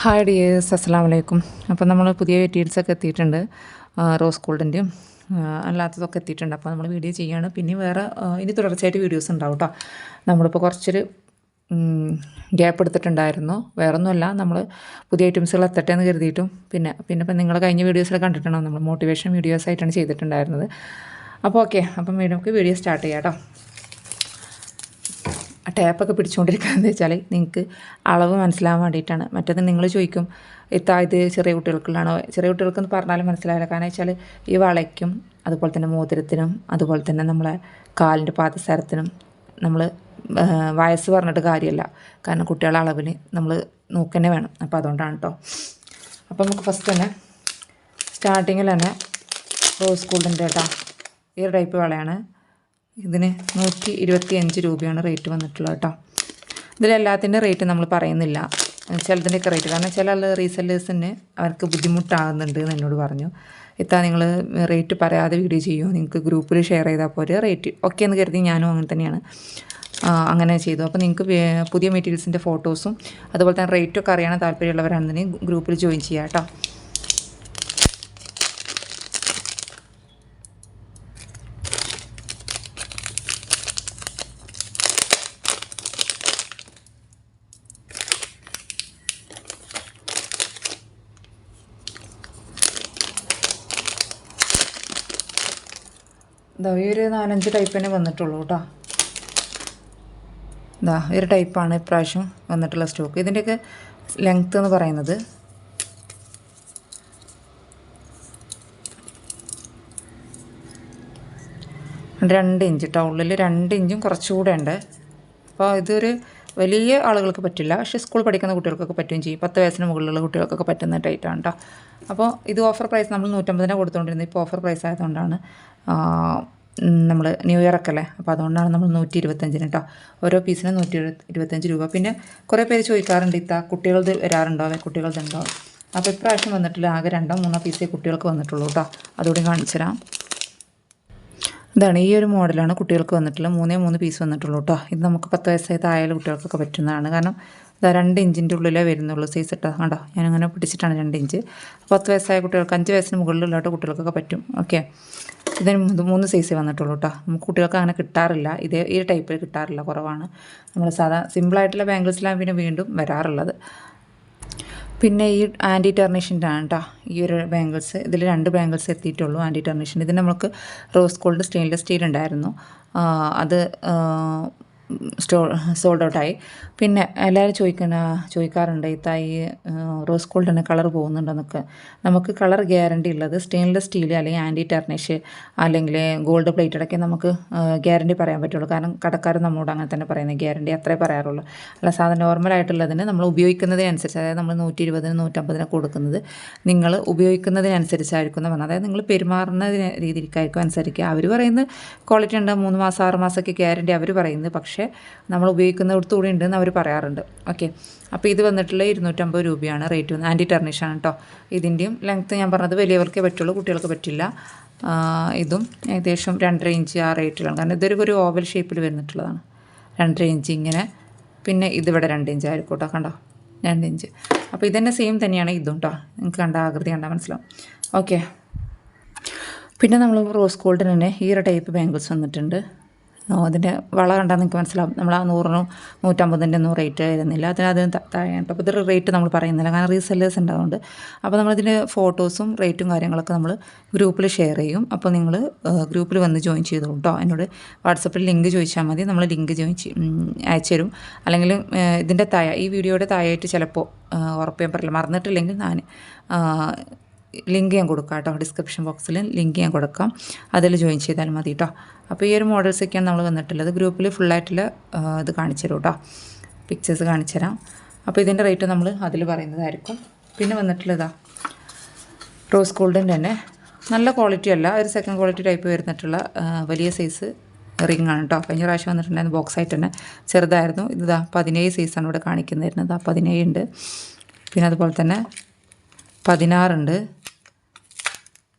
Hi dears അസ്സാം വലൈക്കും അപ്പോൾ നമ്മൾ പുതിയ മെറ്റീരിയൽസൊക്കെ എത്തിയിട്ടുണ്ട്. റോസ് ഗോൾഡിന്റെയും അല്ലാത്തതൊക്കെ എത്തിയിട്ടുണ്ട്. അപ്പോൾ നമ്മൾ വീഡിയോ ചെയ്യാണ് പിന്നെ വേറെ ഇനി തുടർച്ചയായിട്ട് വീഡിയോസ് ഉണ്ടാവും കേട്ടോ നമ്മളിപ്പോൾ കുറച്ചൊരു ഗ്യാപ്പ് എടുത്തിട്ടുണ്ടായിരുന്നു. വേറെ ഒന്നുമല്ല നമ്മൾ പുതിയ ഐറ്റംസുകൾ എത്തട്ടെ എന്ന് കരുതിയിട്ടും. പിന്നെ പിന്നെ ഇപ്പം നിങ്ങൾ കഴിഞ്ഞ വീഡിയോസിൽ കണ്ടിട്ടുണ്ടോ നമ്മൾ മോട്ടിവേഷൻ വീഡിയോസ് ആയിട്ടാണ് ചെയ്തിട്ടുണ്ടായിരുന്നത്. അപ്പോൾ ഓക്കെ അപ്പം നമുക്ക് വീഡിയോ സ്റ്റാർട്ട് ചെയ്യാം കേട്ടോ ആ ടാപ്പൊക്കെ പിടിച്ചുകൊണ്ടിരിക്കുകയെന്ന് വെച്ചാൽ നിങ്ങൾക്ക് അളവ് മനസ്സിലാവാൻ വേണ്ടിയിട്ടാണ്. മറ്റേത് നിങ്ങൾ ചോദിക്കും ഇത്താ ഇത് ചെറിയ കുട്ടികൾക്കുള്ളതാണോ? ചെറിയ കുട്ടികൾക്കെന്ന് പറഞ്ഞാലും മനസ്സിലാവില്ല. കാരണം വെച്ചാൽ ഈ വളയ്ക്കും അതുപോലെ തന്നെ മോതിരത്തിനും അതുപോലെ തന്നെ നമ്മളെ കാലിന്റെ പാദസരത്തിനും നമ്മൾ വയസ്സ് പറഞ്ഞിട്ട് കാര്യമല്ല കാരണം കുട്ടികളുടെ അളവിന് നമ്മൾ നോക്കന്നെ വേണം. അപ്പോൾ അതുകൊണ്ടാണ് കേട്ടോ അപ്പോൾ നമുക്ക് ഫസ്റ്റ് തന്നെ സ്റ്റാർട്ടിങ്ങിൽ തന്നെ റോസ് ഗോൾഡിന്റെ കേട്ടോ ഈ ഒരു ടൈപ്പ് വളയാണ്. ഇതിന് നൂറ്റി ഇരുപത്തി അഞ്ച് രൂപയാണ് റേറ്റ് വന്നിട്ടുള്ളത് കേട്ടോ. ഇതിലെല്ലാത്തിന്റെ റേറ്റ് നമ്മൾ പറയുന്നില്ല. ചിലതിന്റെയൊക്കെ റേറ്റ്. കാരണം ചില റീസെല്ലേഴ്സിന് അവർക്ക് ബുദ്ധിമുട്ടാകുന്നുണ്ട് എന്ന് എന്നോട് പറഞ്ഞു. ഇത്താ നിങ്ങൾ റേറ്റ് പറയാതെ വീഡിയോ ചെയ്യുമോ? നിങ്ങൾക്ക് ഗ്രൂപ്പിൽ ഷെയർ ചെയ്താൽ പോരെ. റേറ്റ് ഓക്കെ എന്ന് കരുതി ഞാനും അങ്ങനെ തന്നെയാണ്. അങ്ങനെ ചെയ്തു. അപ്പോൾ നിങ്ങൾക്ക് പുതിയ മെറ്റീരിയൽസിന്റെ ഫോട്ടോസും അതുപോലെ തന്നെ റേറ്റൊക്കെ അറിയാൻ താല്പര്യമുള്ളവരാണെന്നുണ്ടെങ്കിൽ ഗ്രൂപ്പിൽ ജോയിൻ ചെയ്യാം കേട്ടോ. ഇതാ ഈ ഒരു നാലഞ്ച് ടൈപ്പ് തന്നെ വന്നിട്ടുള്ളൂ കേട്ടോ ഇതാ ഈ ഒരു ടൈപ്പാണ് ഇപ്രാവശ്യം വന്നിട്ടുള്ള സ്റ്റോക്ക് ഇതിന്റെയൊക്കെ ലെങ്ത്ത് എന്ന് പറയുന്നത് രണ്ട് ഇഞ്ച് ഉള്ളിൽ രണ്ട് ഇഞ്ചും കുറച്ചുകൂടെ ഉണ്ട്. അപ്പോൾ ഇതൊരു വലിയ ആളുകൾക്ക് പറ്റില്ല. പക്ഷേ സ്കൂൾ പഠിക്കുന്ന കുട്ടികൾക്കൊക്കെ പറ്റുകയും ചെയ്യും. പത്ത് വയസ്സിന് മുകളിലുള്ള കുട്ടികൾക്കൊക്കെ പറ്റുന്ന ടൈറ്റാണ് കേട്ടോ അപ്പോൾ ഇത് ഓഫർ പ്രൈസ് നമ്മൾ നൂറ്റമ്പതിനെ കൊടുത്തുകൊണ്ടിരുന്നത് ഇപ്പോൾ ഓഫർ പ്രൈസ് ആയതുകൊണ്ടാണ് നമ്മൾ ന്യൂ ഇയർ ഒക്കെ അല്ലേ? അപ്പോൾ അതുകൊണ്ടാണ് നമ്മൾ നൂറ്റി ഇരുപത്തഞ്ചിന് കേട്ടോ ഓരോ പീസിന് നൂറ്റി ഇരുപത്തഞ്ച് രൂപ. പിന്നെ കുറേ പേര് ചോദിക്കാറുണ്ട് ഇത്ത കുട്ടികളത് വരാറുണ്ടോ? കുട്ടികളതുണ്ടോ അപ്പോൾ ഇപ്രാവശ്യം വന്നിട്ടില്ല. ആകെ രണ്ടോ മൂന്നോ പീസേ കുട്ടികൾക്ക് വന്നിട്ടുള്ളൂ കേട്ടോ അതുകൂടി കാണിച്ചു തരാം ഇതാണ് ഈ ഒരു മോഡലാണ് കുട്ടികൾക്ക് വന്നിട്ടുള്ളത്. മൂന്നേ മൂന്ന് പീസ് വന്നിട്ടുള്ളൂ കേട്ടോ ഇത് നമുക്ക് പത്ത് വയസ്സായ താഴെ കുട്ടികൾക്കൊക്കെ പറ്റുന്നതാണ്. കാരണം ഇതാ രണ്ട് ഇഞ്ചിന്റെ ഉള്ളിലേ വരുന്നുള്ളൂ സൈസ് ഇട്ടാ കണ്ടോ? ഞാനങ്ങനെ പിടിച്ചിട്ടാണ് രണ്ട് ഇഞ്ച്. പത്ത് വയസ്സായ കുട്ടികൾക്ക് അഞ്ച് വയസ്സിന് മുകളിലുള്ള കുട്ടികൾക്കൊക്കെ പറ്റും. ഓക്കെ. ഇതിന് മൂന്ന് സൈസേ വന്നിട്ടുള്ളൂ കേട്ടോ നമുക്ക് കുട്ടികൾക്ക് അങ്ങനെ കിട്ടാറില്ല. ഇതേ ഈ ടൈപ്പിൽ കിട്ടാറില്ല കുറവാണ്. നമ്മൾ സാധാ സിമ്പിളായിട്ടുള്ള ബാംഗിൾസിലാണ് പിന്നെ വീണ്ടും വരാറുള്ളത്. പിന്നെ ഈ ആന്റി ടെർണിഷിന്റെ ആണ് കേട്ടോ ഈ ഒരു ബാംഗിൾസ് ഇതിൽ രണ്ട് ബാംഗിൾസ് എത്തിയിട്ടുള്ളൂ ആന്റി ടെർണിഷൻ ഇതിന് നമുക്ക് റോസ് ഗോൾഡ് സ്റ്റെയിൻലെസ് സ്റ്റീൽ ഉണ്ടായിരുന്നു. അത് സ്റ്റോ സോൾഡ് ഔട്ടായി പിന്നെ എല്ലാവരും ചോദിക്കുന്ന ചോദിക്കാറുണ്ട് ഈ തൈ റോസ് ഗോൾഡിന് കളർ പോകുന്നുണ്ടെന്നൊക്കെ. നമുക്ക് കളർ ഗ്യാരണ്ടി ഉള്ളത് സ്റ്റെയിൻലെസ് സ്റ്റീൽ അല്ലെങ്കിൽ ആന്റി ടെർണിഷ് അല്ലെങ്കിൽ ഗോൾഡ് പ്ലേറ്റഡൊക്കെ നമുക്ക് ഗ്യാരണ്ടി പറയാൻ പറ്റുള്ളൂ. കാരണം കടക്കാർ നമ്മളോട് അങ്ങനെ തന്നെ പറയുന്നത് ഗ്യാരണ്ടി അത്രേ പറയാറുള്ളൂ. അല്ല സാധാരണ നോർമലായിട്ടുള്ളതിന് നമ്മൾ ഉപയോഗിക്കുന്നതിനനുസരിച്ച് അതായത് നമ്മൾ നൂറ്റി ഇരുപതിന് നൂറ്റമ്പതിന് കൊടുക്കുന്നത് നിങ്ങൾ ഉപയോഗിക്കുന്നതിനനുസരിച്ചായിരിക്കും എന്ന് പറഞ്ഞാൽ അതായത് നിങ്ങൾ പെരുമാറുന്ന രീതിക്കായിരിക്കും അനുസരിക്കുക. അവർ പറയുന്നത് ക്വാളിറ്റി ഉണ്ട് മൂന്ന് മാസം ആറ് മാസമൊക്കെ ഗ്യാരണ്ടി അവർ പറയുന്നത്. പക്ഷേ നമ്മൾ ഉപയോഗിക്കുന്നിടത്ത് കൂടി ഉണ്ടെന്ന് അവർ പറയാറുണ്ട്. ഓക്കെ അപ്പോൾ ഇത് വന്നിട്ടുള്ള ഇരുന്നൂറ്റമ്പത് രൂപയാണ് റേറ്റ് വന്നത് ആന്റി ടെർണിഷാണ് കേട്ടോ ഇതിന്റെയും ലെങ്ത്ത് ഞാൻ പറഞ്ഞത് വലിയവർക്കേ പറ്റുള്ളൂ കുട്ടികൾക്ക് പറ്റില്ല. ഇതും ഏകദേശം രണ്ടര ഇഞ്ച് ആ റേറ്റിലാണ് കാരണം ഇതൊരു ഒരു ഓവൽ ഷേപ്പിൽ വരുന്നിട്ടുള്ളതാണ് രണ്ടര ഇഞ്ച് ഇങ്ങനെ. പിന്നെ ഇതിവിടെ രണ്ട് ഇഞ്ച് ആയിരിക്കും കേട്ടോ കണ്ടോ? രണ്ട് ഇഞ്ച് അപ്പോൾ ഇതന്നെ സെയിം തന്നെയാണ് ഇതും കേട്ടോ നിങ്ങൾക്ക് കണ്ട ആകൃതി കണ്ടാൽ മനസ്സിലാവും. ഓക്കെ പിന്നെ നമ്മൾ റോസ് ഗോൾഡിന് തന്നെ ഈ ഒരു ടൈപ്പ് ബാംഗിൾസ് വന്നിട്ടുണ്ട്. അതിന്റെ വള കണ്ടാൽ നിങ്ങൾക്ക് മനസ്സിലാവും. നമ്മൾ ആ നൂറിനും നൂറ്റമ്പതിന്റെ ഒന്നും റേറ്റ് വരുന്നില്ല അതിന് അതിന് താഴെയാണ് അപ്പോൾ ഇതൊരു റേറ്റ് നമ്മൾ പറയുന്നില്ല. കാരണം റീസെല്ലേഴ്സ് ഉണ്ടാവുന്നുണ്ട്. അപ്പോൾ നമ്മളതിന്റെ ഫോട്ടോസും റേറ്റും കാര്യങ്ങളൊക്കെ നമ്മൾ ഗ്രൂപ്പിൽ ഷെയർ ചെയ്യും. അപ്പോൾ നിങ്ങൾ ഗ്രൂപ്പിൽ വന്ന് ജോയിൻ ചെയ്തോളൂ കേട്ടോ എന്നോട് വാട്സപ്പിൽ ലിങ്ക് ചോദിച്ചാൽ മതി. നമ്മൾ ലിങ്ക് ജോയിൻ അയച്ചു തരും. അല്ലെങ്കിൽ ഇതിന്റെ താഴെ ഈ വീഡിയോയുടെ താഴെയായിട്ട് ചിലപ്പോൾ ഉറപ്പ് ഞാൻ പറയില്ല മറന്നിട്ടില്ലെങ്കിൽ ഞാൻ ലിങ്ക് ഞാൻ കൊടുക്കാം കേട്ടോ. ഡിസ്ക്രിപ്ഷൻ ബോക്സിൽ ലിങ്ക് ഞാൻ കൊടുക്കാം. അതിൽ ജോയിൻ ചെയ്താൽ മതി കേട്ടോ അപ്പോൾ ഈ ഒരു മോഡൽസൊക്കെയാണ് നമ്മൾ വന്നിട്ടുള്ളത്. ഗ്രൂപ്പിൽ ഫുള്ളായിട്ടുള്ള ഇത് കാണിച്ചു തരും കേട്ടോ പിക്ചേഴ്സ് കാണിച്ചു തരാം. അപ്പോൾ ഇതിന്റെ റേറ്റ് നമ്മൾ അതിൽ പറയുന്നതായിരിക്കും. പിന്നെ വന്നിട്ടുള്ളതാ റോസ് ഗോൾഡിന്റെ തന്നെ. നല്ല ക്വാളിറ്റി അല്ല. ഒരു സെക്കൻഡ് ക്വാളിറ്റി ടൈപ്പ് വരുന്നിട്ടുള്ള വലിയ സൈസ് റിംഗ് ആണ് കേട്ടോ കഴിഞ്ഞ പ്രാവശ്യം വന്നിട്ടുണ്ടായിരുന്നു ബോക്സ് ആയിട്ട് തന്നെ ചെറുതായിരുന്നു. ഇതാ പതിനേഴ് സൈസാണ് ഇവിടെ കാണിക്കുന്നത് ആ പതിനേഴ് ഉണ്ട്. പിന്നെ അതുപോലെ തന്നെ പതിനാറുണ്ട്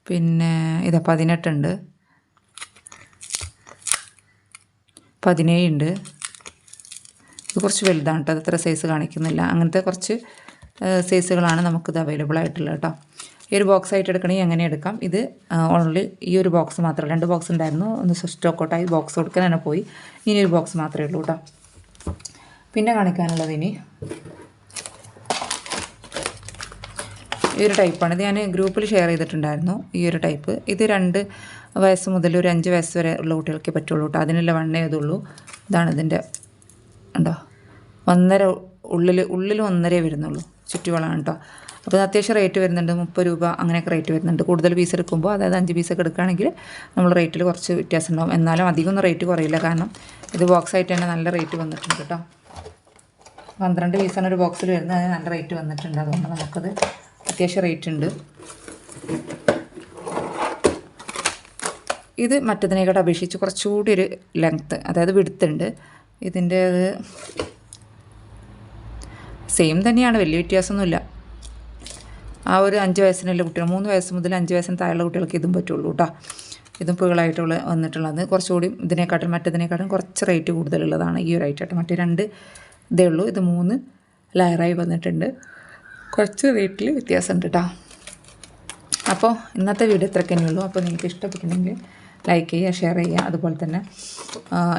പിന്നെ ഇതാ പതിനെട്ടുണ്ട്. പതിനേഴുണ്ട് ഇത് കുറച്ച് വലുതാണ് കേട്ടോ. അത് അത്ര സൈസ് കാണിക്കുന്നില്ല. അങ്ങനത്തെ കുറച്ച് സൈസുകളാണ് നമുക്കിത് അവൈലബിൾ ആയിട്ടുള്ളത് കേട്ടോ. ഈ ഒരു ബോക്സ് ആയിട്ട് എടുക്കണമെങ്കിൽ എങ്ങനെ എടുക്കാം. ഇത് ഓൺലി ഈ ഒരു ബോക്സ് മാത്രമേ രണ്ട് ബോക്സ് ഉണ്ടായിരുന്നു. ഒന്ന് സ്റ്റോക്ക് ഔട്ടായി ബോക്സ് കൊടുക്കാൻ തന്നെ പോയി. ഇനി ഒരു ബോക്സ് മാത്രമേ ഉള്ളൂ കേട്ടോ. പിന്നെ കാണിക്കാനുള്ളത് ഇനി. ഈ ഒരു ടൈപ്പാണ് ഇത് ഞാൻ ഗ്രൂപ്പിൽ ഷെയർ ചെയ്തിട്ടുണ്ടായിരുന്നു ഈ ഒരു ടൈപ്പ് ഇത് രണ്ട് വയസ്സ് മുതൽ ഒരു അഞ്ച് വയസ്സ് വരെ ഉള്ള കുട്ടികൾക്കേ പറ്റുള്ളൂ കേട്ടോ അതിനുള്ള വണ്ണേ ഇതുള്ളൂ. ഇതാണ് ഇതിന്റെ ഉണ്ടോ ഒന്നര ഉള്ളിൽ ഉള്ളിൽ ഒന്നരേ വരുന്നുള്ളൂ ചുറ്റുവളാണ് കേട്ടോ അപ്പോൾ അത്യാവശ്യം റേറ്റ് വരുന്നുണ്ട്. മുപ്പത് രൂപ അങ്ങനെയൊക്കെ റേറ്റ് വരുന്നുണ്ട്. കൂടുതൽ പീസ് എടുക്കുമ്പോൾ അതായത് അഞ്ച് പീസൊക്കെ എടുക്കുകയാണെങ്കിൽ നമ്മൾ റേറ്റിൽ കുറച്ച് വ്യത്യാസം ഉണ്ടാവും. എന്നാലും അധികമൊന്നും റേറ്റ് കുറയില്ല. കാരണം ഇത് ബോക്സ് ആയിട്ട് തന്നെ നല്ല റേറ്റ് വന്നിട്ടുണ്ട് കേട്ടോ പന്ത്രണ്ട് പീസാണ് ഒരു ബോക്സിൽ വരുന്നത്. അതിന് നല്ല റേറ്റ് വന്നിട്ടുണ്ട്. അതുകൊണ്ട് നമുക്കത് അത്യാവശ്യം റേറ്റ് ഉണ്ട്. ഇത് മറ്റതിനേക്കാട്ട് അപേക്ഷിച്ച് കുറച്ചുകൂടി ഒരു ലെങ്ത്ത് അതായത് വിടുത്തുണ്ട് ഇതിന്റെ സെയിം തന്നെയാണ് വലിയ വ്യത്യാസമൊന്നുമില്ല. ആ ഒരു അഞ്ച് വയസ്സിനുള്ള കുട്ടികൾ മൂന്ന് വയസ്സ് മുതൽ അഞ്ച് വയസ്സിന് താഴെയുള്ള കുട്ടികൾക്ക് ഇതും പറ്റുള്ളൂ കേട്ടോ ഇതും പുകളായിട്ടുള്ള വന്നിട്ടുള്ളത് കുറച്ചുകൂടി ഇതിനെക്കാട്ടും മറ്റതിനേക്കാട്ടും കുറച്ച് റേറ്റ് കൂടുതലുള്ളതാണ് ഈ ഒരു ഐറ്റം മറ്റേ രണ്ട് ഇതേ ഉള്ളൂ. ഇത് മൂന്ന് ലെയറായി വന്നിട്ടുണ്ട്. കുറച്ച് റേറ്റിൽ വ്യത്യാസമുണ്ട് കേട്ടോ അപ്പോൾ ഇന്നത്തെ വീഡിയോ ഇത്രയ്ക്ക് തന്നെയുള്ളൂ അപ്പോൾ നിങ്ങൾക്ക് ഇഷ്ടപ്പെട്ടിട്ടുണ്ടെങ്കിൽ ലൈക്ക് ചെയ്യുക ഷെയർ ചെയ്യുക. അതുപോലെ തന്നെ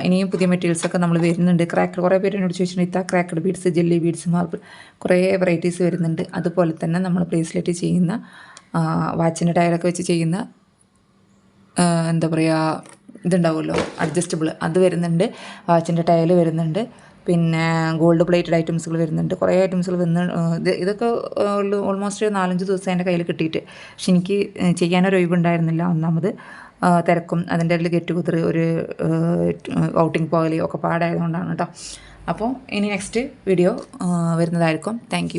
ഇനിയും പുതിയ മെറ്റീരിയൽസൊക്കെ നമ്മൾ വരുന്നുണ്ട്. ക്രാക്ക് കുറേ പേര് എന്നോട് ചോദിച്ചിട്ടുണ്ട് ഇത്ര cracked beads jelly beads marble കുറേ വെറൈറ്റീസ് വരുന്നുണ്ട്. അതുപോലെ തന്നെ നമ്മൾ ബ്രേസ്ലെറ്റ് ചെയ്യുന്ന വാച്ചിന്റെ ടയറൊക്കെ വെച്ച് ചെയ്യുന്ന എന്താ പറയുക ഇതുണ്ടാവുമല്ലോ അഡ്ജസ്റ്റബിൾ അത് വരുന്നുണ്ട്. വാച്ചിന്റെ ടയൽ വരുന്നുണ്ട്. പിന്നെ ഗോൾഡ് പ്ലേറ്റഡ് ഐറ്റംസുകൾ വരുന്നുണ്ട്. കുറേ ഐറ്റംസുകൾ വന്ന് ഇതൊക്കെ ഓൾമോസ്റ്റ് നാലഞ്ച് ദിവസം എന്റെ കയ്യിൽ കിട്ടിയിട്ട്. പക്ഷെ എനിക്ക് ചെയ്യാനൊരു ഒഴിവുണ്ടായിരുന്നില്ല. ഒന്നാമത് തിരക്കും അതിന്റെ ഇടയിൽ ഗെറ്റ് കുതിർ ഒരു ഔട്ടിങ് പോകലി ഒക്കെ പാടായതുകൊണ്ടാണ് കേട്ടോ. അപ്പോൾ ഇനി നെക്സ്റ്റ് വീഡിയോ വരുന്നതായിരിക്കും. താങ്ക്